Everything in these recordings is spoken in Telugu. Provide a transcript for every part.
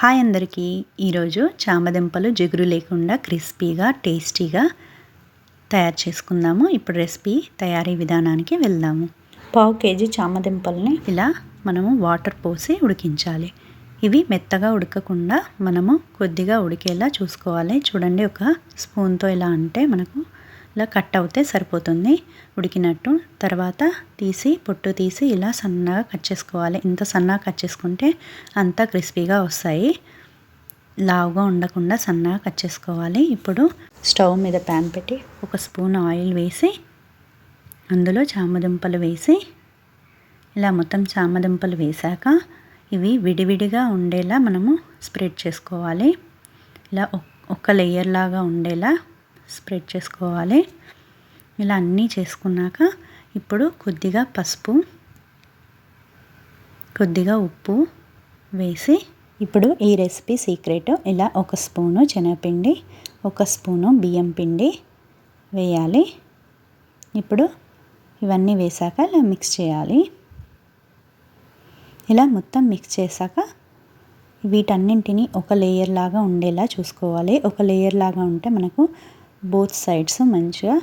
హాయ్ అందరికీ. ఈరోజు చామదుంపలు జిగురు లేకుండా క్రిస్పీగా టేస్టీగా తయారు చేసుకుందాము. ఇప్పుడు రెసిపీ తయారీ విధానానికి వెళ్దాము. పావు కేజీ చామదుంపల్ని ఇలా మనము వాటర్ పోసి ఉడికించాలి. ఇవి మెత్తగా ఉడకకుండా మనము కొద్దిగా ఉడికేలా చూసుకోవాలి. చూడండి ఒక స్పూన్తో ఇలా అంటే మనకు ఇలా కట్ అవుతే సరిపోతుంది. ఉడికినట్టు తర్వాత తీసి పొట్టు తీసి ఇలా సన్నగా కట్ చేసుకోవాలి. ఇంత సన్నగా కట్ చేసుకుంటే అంతా క్రిస్పీగా వస్తాయి. లావుగా ఉండకుండా సన్నగా కట్ చేసుకోవాలి. ఇప్పుడు స్టవ్ మీద ప్యాన్ పెట్టి ఒక స్పూన్ ఆయిల్ వేసి అందులో చామదుంపలు వేసి ఇలా మొత్తం చామదుంపలు వేశాక ఇవి విడివిడిగా ఉండేలా మనము స్ప్రెడ్ చేసుకోవాలి. ఇలా ఒక్క లేయర్ లాగా ఉండేలా స్ప్రెడ్ చేసుకోవాలి. ఇలా అన్నీ చేసుకున్నాక ఇప్పుడు కొద్దిగా పసుపు కొద్దిగా ఉప్పు వేసి ఇప్పుడు ఈ రెసిపీ సీక్రెట్. ఇలా ఒక స్పూను శనగపిండి ఒక స్పూను బియ్యం పిండి వేయాలి. ఇప్పుడు ఇవన్నీ వేసాక ఇలా మిక్స్ చేయాలి. ఇలా మొత్తం మిక్స్ చేశాక వీటన్నింటినీ ఒక లేయర్ లాగా ఉండేలా చూసుకోవాలి. ఒక లేయర్ లాగా ఉంటే మనకు బోత్ సైడ్స్ మంచిగా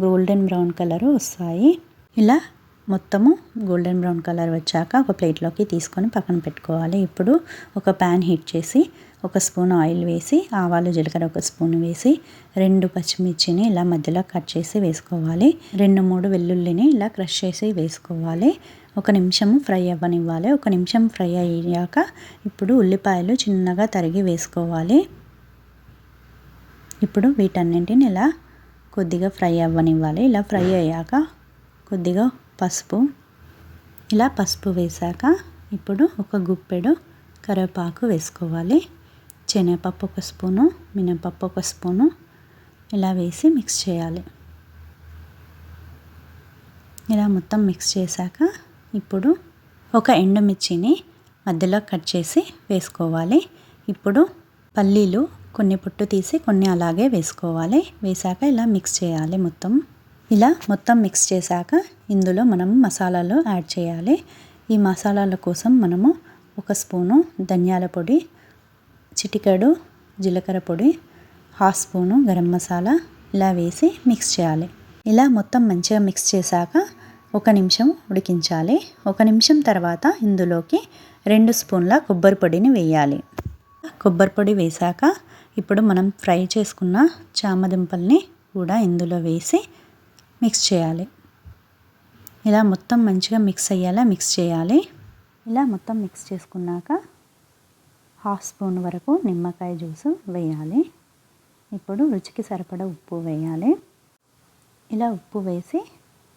గోల్డెన్ బ్రౌన్ కలర్ వస్తాయి. ఇలా మొత్తము గోల్డెన్ బ్రౌన్ కలర్ వచ్చాక ఒక ప్లేట్లోకి తీసుకొని పక్కన పెట్టుకోవాలి. ఇప్పుడు ఒక ప్యాన్ హీట్ చేసి ఒక స్పూన్ ఆయిల్ వేసి ఆవాలు జీలకర్ర ఒక స్పూన్ వేసి రెండు పచ్చిమిర్చిని ఇలా మధ్యలో కట్ చేసి వేసుకోవాలి. రెండు మూడు వెల్లుల్లిని ఇలా క్రష్ చేసి వేసుకోవాలి. ఒక నిమిషం ఫ్రై అవ్వనివ్వాలి. ఒక నిమిషం ఫ్రై అయ్యాక ఇప్పుడు ఉల్లిపాయలు చిన్నగా తరిగి వేసుకోవాలి. ఇప్పుడు వీటన్నింటిని ఇలా కొద్దిగా ఫ్రై అవ్వనివ్వాలి. ఇలా ఫ్రై అయ్యాక కొద్దిగా పసుపు. ఇలా పసుపు వేసాక ఇప్పుడు ఒక గుప్పెడు కరివేపాకు వేసుకోవాలి. శనగపప్పు ఒక స్పూను మినపప్పు ఒక స్పూను ఇలా వేసి మిక్స్ చేయాలి. ఇలా మొత్తం మిక్స్ చేశాక ఇప్పుడు ఒక ఎండుమిర్చిని మధ్యలో కట్ చేసి వేసుకోవాలి. ఇప్పుడు పల్లీలు కొన్ని పొట్టు తీసి కొన్ని అలాగే వేసుకోవాలి. వేసాక ఇలా మిక్స్ చేయాలి మొత్తం. ఇలా మొత్తం మిక్స్ చేశాక ఇందులో మనం మసాలాలు యాడ్ చేయాలి. ఈ మసాలాల కోసం మనము ఒక స్పూను ధనియాల పొడి చిటికెడు జీలకర్ర పొడి హాఫ్ స్పూను గరం మసాలా ఇలా వేసి మిక్స్ చేయాలి. ఇలా మొత్తం మంచిగా మిక్స్ చేశాక ఒక నిమిషం ఉడికించాలి. ఒక నిమిషం తర్వాత ఇందులోకి రెండు స్పూన్ల కొబ్బరి పొడిని వేయాలి. కొబ్బరి పొడి వేశాక ఇప్పుడు మనం ఫ్రై చేసుకున్న చామదుంపల్ని కూడా ఇందులో వేసి మిక్స్ చేయాలి. ఇలా మొత్తం మంచిగా మిక్స్ అయ్యేలా మిక్స్ చేయాలి. ఇలా మొత్తం మిక్స్ చేసుకున్నాక హాఫ్ స్పూన్ వరకు నిమ్మకాయ జ్యూస్ వేయాలి. ఇప్పుడు రుచికి సరిపడ ఉప్పు వేయాలి. ఇలా ఉప్పు వేసి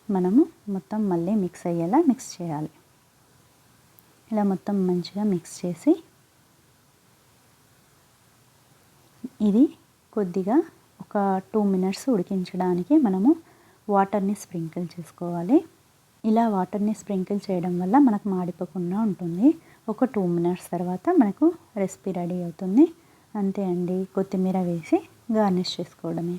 మనము మొత్తం మళ్ళీ మిక్స్ అయ్యేలా మిక్స్ చేయాలి. ఇలా మొత్తం మంచిగా మిక్స్ చేసి ఇది కొద్దిగా ఒక టూ మినిట్స్ ఉడికించడానికి మనము వాటర్ని స్ప్రింకిల్ చేసుకోవాలి. ఇలా వాటర్ని స్ప్రింకిల్ చేయడం వల్ల మనకు మాడిపోకుండా ఉంటుంది. ఒక టూ మినిట్స్ తర్వాత మనకు రెసిపీ రెడీ అవుతుంది. అంతే అండి. కొత్తిమీర వేసి గార్నిష్ చేసుకోవడమే.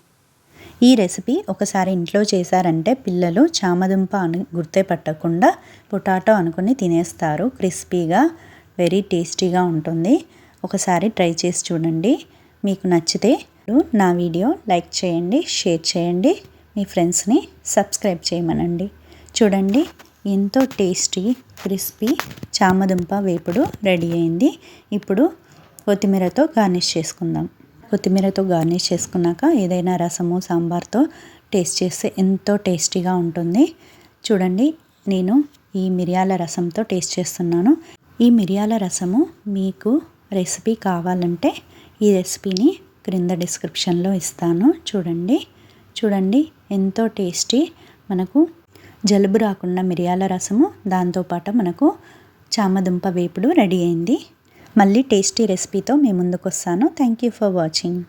ఈ రెసిపీ ఒకసారి ఇంట్లో చేశారంటే పిల్లలు చామదుంప అని గుర్తే పట్టకుండా పొటాటో అనుకుని తినేస్తారు. క్రిస్పీగా వెరీ టేస్టీగా ఉంటుంది. ఒకసారి ట్రై చేసి చూడండి. మీకు నచ్చితే నా వీడియో లైక్ చేయండి షేర్ చేయండి. మీ ఫ్రెండ్స్ని సబ్స్క్రైబ్ చేయమనండి. చూడండి ఎంతో టేస్టీ క్రిస్పీ చామదుంప వేపుడు రెడీ అయింది. ఇప్పుడు కొత్తిమీరతో గార్నిష్ చేసుకుందాం. కొత్తిమీరతో గార్నిష్ చేసుకున్నాక ఏదైనా రసము సాంబార్తో టేస్ట్ చేస్తే ఎంతో టేస్టీగా ఉంటుంది. చూడండి నేను ఈ మిరియాల రసంతో టేస్ట్ చేస్తున్నాను. ఈ మిరియాల రసము మీకు రెసిపీ కావాలంటే ఈ రెసిపీని క్రింద డిస్క్రిప్షన్లో ఇస్తాను. చూడండి. చూడండి. ఎంతో టేస్టీ. మనకు జలుబు రాకుండా మిరియాల రసము దాంతోపాటు మనకు చామదుంప వేపుడు రెడీ అయింది. మళ్ళీ టేస్టీ రెసిపీతో మీ ముందుకు వస్తాను థ్యాంక్ యూ ఫర్ వాచింగ్.